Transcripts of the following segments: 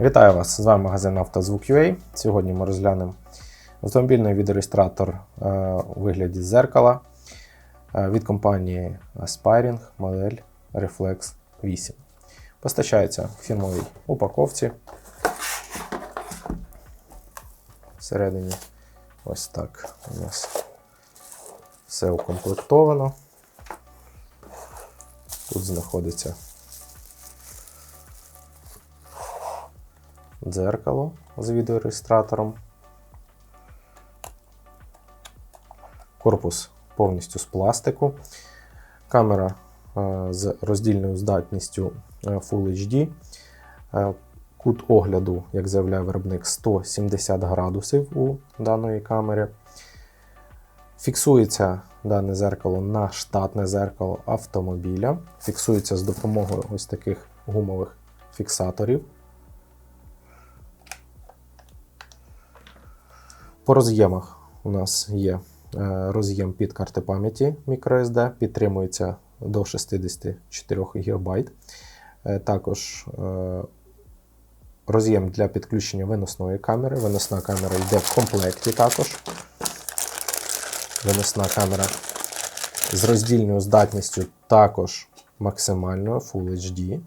Вітаю вас! З вами магазин «Автозвук.UA». Сьогодні ми розглянемо автомобільний відеореєстратор е, у вигляді зеркала е, від компанії Aspiring модель Reflex 8. Постачається в фірмовій упаковці. Всередині ось так у нас все укомплектовано. Тут знаходиться дзеркало з відеореєстратором. Корпус повністю з пластику. Камера е, з роздільною здатністю е, Full HD. Е, Кут огляду, як заявляє виробник, 170 градусів у даної камери. Фіксується дане зеркало на штатне зеркало автомобіля. Фіксується з допомогою ось таких гумових фіксаторів. По роз'ємах у нас є е, роз'єм під карти пам'яті microSD, підтримується до 64 ГБ. Е, Також е, роз'єм для підключення виносної камери. Виносна камера йде в комплекті також. Виносна камера з роздільною здатністю також максимальною Full HD.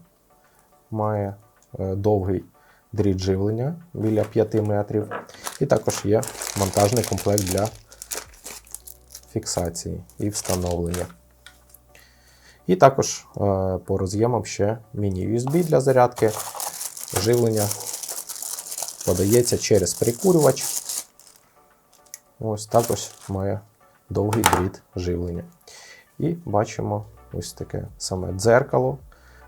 Має довгий дріт живлення біля 5 метрів. І також є монтажний комплект для фіксації і встановлення. І також е, по роз'ємам ще міні-USB для зарядки. Живлення подається через прикурювач. Ось також має довгий дріт живлення. І бачимо ось таке саме дзеркало.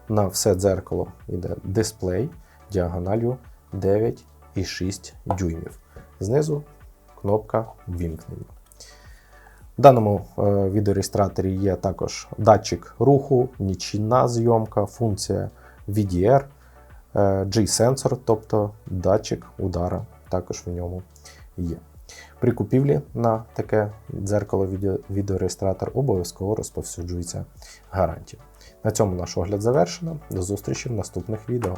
На все дзеркало йде дисплей діагональю 9,6 дюймів. Знизу кнопка вімкнення. В даному е, відеореєстраторі є також датчик руху, нічийна зйомка, функція VDR, е, G-сенсор, тобто датчик удара також в ньому є. При купівлі на таке дзеркало відеореєстратор обов'язково розповсюджується гарантія. На цьому наш огляд завершено. До зустрічі в наступних відео.